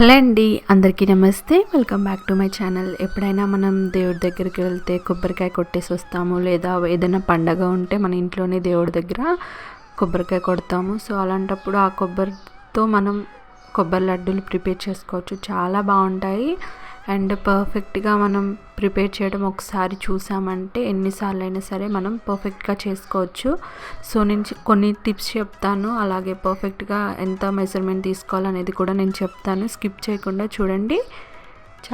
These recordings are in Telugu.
హలో అండి అందరికీ నమస్తే. Welcome back to my channel ఎప్పుడైనా మనం దేవుడి దగ్గరికి వెళ్తే కొబ్బరికాయ కొట్టేసి వస్తాము లేదా ఏదైనా పండగ ఉంటే మన ఇంట్లోనే దేవుడి దగ్గర కొబ్బరికాయ కొడతాము. సో అలాంటప్పుడు ఆ కొబ్బరితో మనం కొబ్బరి లడ్డూలు ప్రిపేర్ చేసుకోవచ్చు. చాలా బాగుంటాయి. అండ్ పర్ఫెక్ట్గా మనం ప్రిపేర్ చేయడం ఒకసారి చూసామంటే ఎన్నిసార్లు అయినా సరే మనం పర్ఫెక్ట్గా చేసుకోవచ్చు. సో నేను కొన్ని టిప్స్ చెప్తాను. అలాగే పర్ఫెక్ట్గా ఎంత మెజర్మెంట్ తీసుకోవాలనేది కూడా నేను చెప్తాను. స్కిప్ చేయకుండా చూడండి.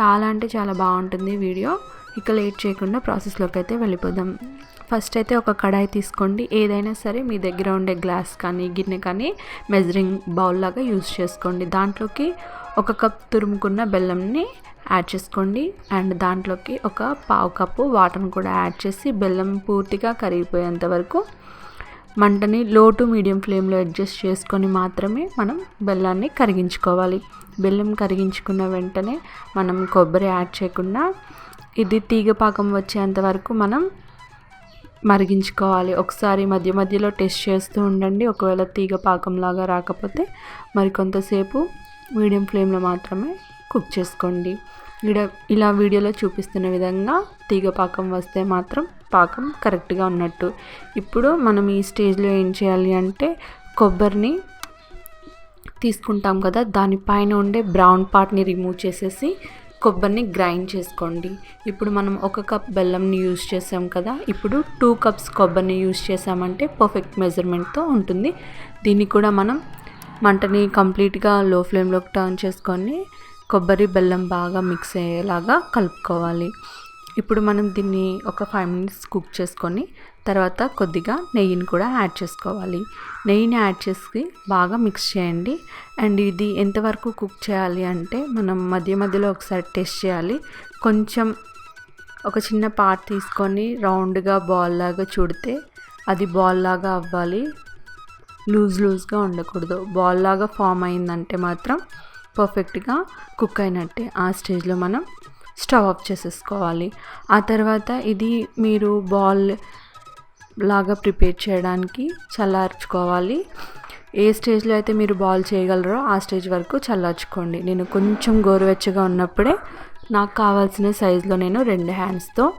చాలా అంటే చాలా బాగుంటుంది వీడియో. ఇక లేట్ చేయకుండా ప్రాసెస్లోకి అయితే వెళ్ళిపోదాం. ఫస్ట్ అయితే ఒక కడాయి తీసుకోండి. ఏదైనా సరే మీ దగ్గర ఉండే గ్లాస్ కానీ గిన్నె కానీ మెజరింగ్ బౌల్ లాగా యూజ్ చేసుకోండి. దాంట్లోకి ఒక కప్ తురుముకున్న బెల్లంని యాడ్ చేసుకోండి. అండ్ దాంట్లోకి ఒక పావు కప్పు వాటర్ని కూడా యాడ్ చేసి బెల్లం పూర్తిగా కరిగిపోయేంత వరకు మంటని లో టు మీడియం ఫ్లేమ్లో అడ్జస్ట్ చేసుకొని మాత్రమే మనం బెల్లాన్ని కరిగించుకోవాలి. బెల్లం కరిగించుకున్న వెంటనే మనం కొబ్బరి యాడ్ చేయకుండా ఇది తీగ పాకం వచ్చేంత వరకు మనం మరిగించుకోవాలి. ఒకసారి మధ్య మధ్యలో టెస్ట్ చేస్తూ ఉండండి. ఒకవేళ తీగ పాకంలాగా రాకపోతే మరి కొంతసేపు మీడియం ఫ్లేమ్లో మాత్రమే కుక్ చేసుకోండి. ఇక్కడ ఇలా వీడియోలో చూపిస్తున్న విధంగా తీగ పాకం వస్తే మాత్రం పాకం కరెక్ట్గా ఉన్నట్టు. ఇప్పుడు మనం ఈ స్టేజ్లో ఏం చేయాలి అంటే కొబ్బరిని తీసుకుంటాం కదా దానిపైన ఉండే బ్రౌన్ పార్ట్ని రిమూవ్ చేసేసి కొబ్బరిని గ్రైండ్ చేసుకోండి. ఇప్పుడు మనం ఒక కప్ బెల్లంని యూజ్ చేసాం కదా ఇప్పుడు టూ కప్స్ కొబ్బరిని యూజ్ చేసామంటే పర్ఫెక్ట్ మెజర్మెంట్తో ఉంటుంది. దీన్ని కూడా మనం మంటని కంప్లీట్గా లో ఫ్లేమ్లోకి టర్న్ చేసుకొని కొబ్బరి బెల్లం బాగా మిక్స్ అయ్యేలాగా కలుపుకోవాలి. ఇప్పుడు మనం దీన్ని ఒక ఫైవ్ మినిట్స్ కుక్ చేసుకొని తర్వాత కొద్దిగా నెయ్యిని కూడా యాడ్ చేసుకోవాలి. నెయ్యిని యాడ్ చేసి బాగా మిక్స్ చేయండి. అండ్ ఇది ఎంతవరకు కుక్ చేయాలి అంటే మనం మధ్య మధ్యలో ఒకసారి టెస్ట్ చేయాలి. కొంచెం ఒక చిన్న పార్ట్ తీసుకొని రౌండ్గా బాల్ లాగా చుడితే అది బాల్ లాగా అవ్వాలి. లూజ్ లూజ్గా ఉండకూడదు. బాల్ లాగా ఫామ్ అయిందంటే మాత్రం పర్ఫెక్ట్గా కుక్ అయినట్టే ఆ స్టేజ్లో మనం స్టవ్ ఆఫ్ చేసేసుకోవాలి. ఆ తర్వాత ఇది మీరు బాల్ లాగా ప్రిపేర్ చేయడానికి చల్లార్చుకోవాలి. ఏ స్టేజ్లో అయితే మీరు బాల్ చేయగలరో ఆ స్టేజ్ వరకు చల్లార్చుకోండి. నేను కొంచెం గోరువెచ్చగా ఉన్నప్పుడే నాకు కావాల్సిన సైజులో నేను రెండు హ్యాండ్స్తో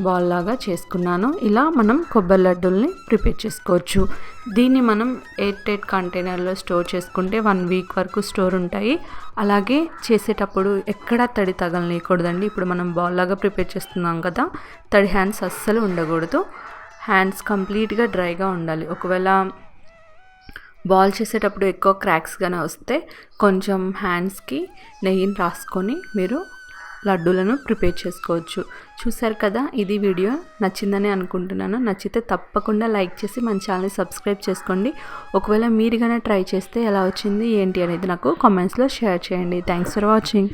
బాల్ లాగా చేసుకున్నాను. ఇలా మనం కొబ్బరి లడ్డూల్ని ప్రిపేర్ చేసుకోవచ్చు. దీన్ని మనం ఎయిర్ టైట్ కంటైనర్లో స్టోర్ చేసుకుంటే వన్ వీక్ వరకు స్టోర్ ఉంటాయి. అలాగే చేసేటప్పుడు ఎక్కడా తడి తగలనీయకూడదండి. ఇప్పుడు మనం బాల్ లాగా ప్రిపేర్ చేస్తున్నాం కదా తడి హ్యాండ్స్ అస్సలు ఉండకూడదు. హ్యాండ్స్ కంప్లీట్గా డ్రైగా ఉండాలి. ఒకవేళ బాల్ చేసేటప్పుడు ఎక్కువ క్రాక్స్ కానీ వస్తే కొంచెం హ్యాండ్స్కి నెయ్యిని రాసుకొని మీరు లడ్డూలను ప్రిపేర్ చేసుకోవచ్చు. చూసారు కదా ఇది వీడియో నచ్చిందని అనుకుంటున్నాను. నచ్చితే తప్పకుండా లైక్ చేసి మన ఛానల్ని సబ్స్క్రైబ్ చేసుకోండి. ఒకవేళ మీరు కానీ ట్రై చేస్తే ఎలా వచ్చింది ఏంటి అనేది నాకు కామెంట్స్లో షేర్ చేయండి. Thanks for watching.